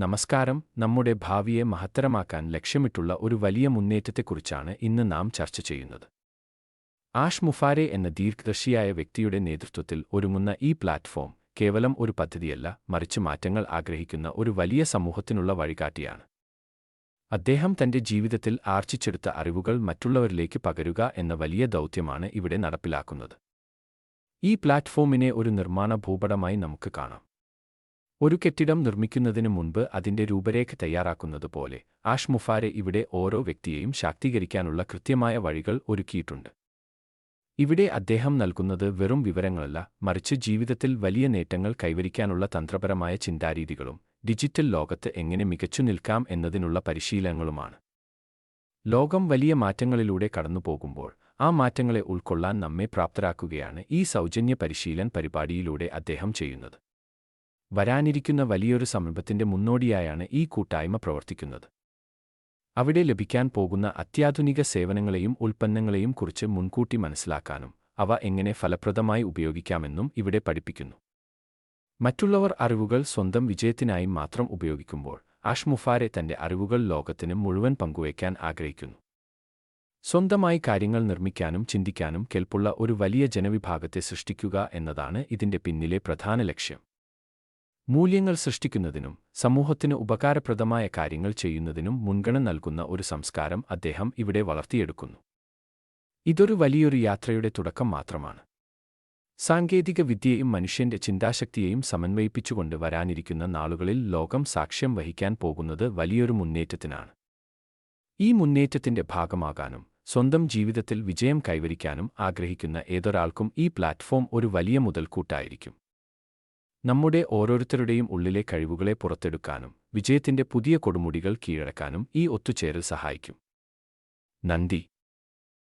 നമസ്കാരം നമ്മുടെ ഭാവിയെ മഹത്തരമാക്കാൻ ലക്ഷ്യമിട്ടുള്ള ഒരു വലിയ മുന്നേറ്റത്തെക്കുറിച്ചാണ് ഇന്ന് നാം ചർച്ച ചെയ്യുന്നത്. ആഷ് മുഫാരെ എന്ന ദീർഘദർശിയായ വ്യക്തിയുടെ നേതൃത്വത്തിൽ ഒരുങ്ങുന്ന ഈ പ്ലാറ്റ്ഫോം കേവലം ഒരു പദ്ധതിയല്ല മറിച്ച് മാറ്റങ്ങൾ ആഗ്രഹിക്കുന്ന ഒരു വലിയ സമൂഹത്തിനുള്ള വഴികാട്ടിയാണ്. അദ്ദേഹം തന്റെ ജീവിതത്തിൽ ആർജിച്ചെടുത്ത അറിവുകൾ മറ്റുള്ളവരിലേക്ക് പകരുക എന്ന വലിയ ദൗത്യമാണ് ഇവിടെ നടപ്പിലാക്കുന്നത്. ഈ പ്ലാറ്റ്ഫോമിനെ ഒരു നിർമ്മാണ ഭൂപടമായി നമുക്ക് കാണാം. ഒരു കെട്ടിടം നിർമ്മിക്കുന്നതിന് മുൻപ് അതിന്റെ രൂപരേഖ തയ്യാറാക്കുന്നതുപോലെ ആഷ് മുഫാരെ ഇവിടെ ഓരോ വ്യക്തിയെയും ശാക്തീകരിക്കാനുള്ള കൃത്യമായ വഴികൾ ഒരുക്കിയിട്ടുണ്ട്. ഇവിടെ അദ്ദേഹം നൽകുന്നത് വെറും വിവരങ്ങളല്ല മറിച്ച് ജീവിതത്തിൽ വലിയ നേട്ടങ്ങൾ കൈവരിക്കാനുള്ള തന്ത്രപരമായ ചിന്താരീതികളും ഡിജിറ്റൽ ലോകത്ത് എങ്ങനെ മികച്ചു നിൽക്കാം എന്നതിനുള്ള പരിശീലനങ്ങളുമാണ്. ലോകം വലിയ മാറ്റങ്ങളിലൂടെ കടന്നുപോകുമ്പോൾ ആ മാറ്റങ്ങളെ ഉൾക്കൊള്ളാൻ നമ്മെ പ്രാപ്തരാക്കുകയാണ് ഈ സൗജന്യ പരിശീലൻ പരിപാടിയിലൂടെ അദ്ദേഹം ചെയ്യുന്നത്. വരാനിരിക്കുന്ന വലിയൊരു സമീപത്തിന്റെ മുന്നോടിയായാണ് ഈ കൂട്ടായ്മ പ്രവർത്തിക്കുന്നത്. അവിടെ ലഭിക്കാൻ പോകുന്ന അത്യാധുനിക സേവനങ്ങളെയും ഉൽപ്പന്നങ്ങളെയും കുറിച്ച് മുൻകൂട്ടി മനസ്സിലാക്കാനും അവ എങ്ങനെ ഫലപ്രദമായി ഉപയോഗിക്കാമെന്നും ഇവിടെ പഠിപ്പിക്കുന്നു. മറ്റുള്ളവർ അറിവുകൾ സ്വന്തം വിജയത്തിനായി മാത്രം ഉപയോഗിക്കുമ്പോൾ അഷ്മുഫാരെ തന്റെ അറിവുകൾ ലോകത്തിന് മുഴുവൻ പങ്കുവയ്ക്കാൻ ആഗ്രഹിക്കുന്നു. സ്വന്തമായി കാര്യങ്ങൾ നിർമ്മിക്കാനും ചിന്തിക്കാനും കെൽപ്പുള്ള ഒരു വലിയ ജനവിഭാഗത്തെ സൃഷ്ടിക്കുക എന്നതാണ് ഇതിന്റെ പിന്നിലെ പ്രധാന ലക്ഷ്യം. മൂല്യങ്ങൾ സൃഷ്ടിക്കുന്നതിനും സമൂഹത്തിന് ഉപകാരപ്രദമായ കാര്യങ്ങൾ ചെയ്യുന്നതിനും മുൻഗണന നൽകുന്ന ഒരു സംസ്കാരം അദ്ദേഹം ഇവിടെ വളർത്തിയെടുക്കുന്നു. ഇതൊരു വലിയൊരു യാത്രയുടെ തുടക്കം മാത്രമാണ്. സാങ്കേതിക വിദ്യയും മനുഷ്യന്റെ ചിന്താശക്തിയെയും സമന്വയിപ്പിച്ചുകൊണ്ട് വരാനിരിക്കുന്ന നാളുകളിൽ ലോകം സാക്ഷ്യം വഹിക്കാൻ പോകുന്നത് വലിയൊരു മുന്നേറ്റത്തിനാണ്. ഈ മുന്നേറ്റത്തിന്റെ ഭാഗമാകാനും സ്വന്തം ജീവിതത്തിൽ വിജയം കൈവരിക്കാനും ആഗ്രഹിക്കുന്ന ഏതൊരാൾക്കും ഈ പ്ലാറ്റ്ഫോം ഒരു വലിയ മുതൽക്കൂട്ടായിരിക്കും. നമ്മുടെ ഓരോരുത്തരുടെയും ഉള്ളിലെ കഴിവുകളെ പുറത്തെടുക്കാനും വിജയത്തിന്റെ പുതിയ കൊടുമുടികൾ കീഴടക്കാനും ഈ ഒത്തുചേരൽ സഹായിക്കും. നന്ദി.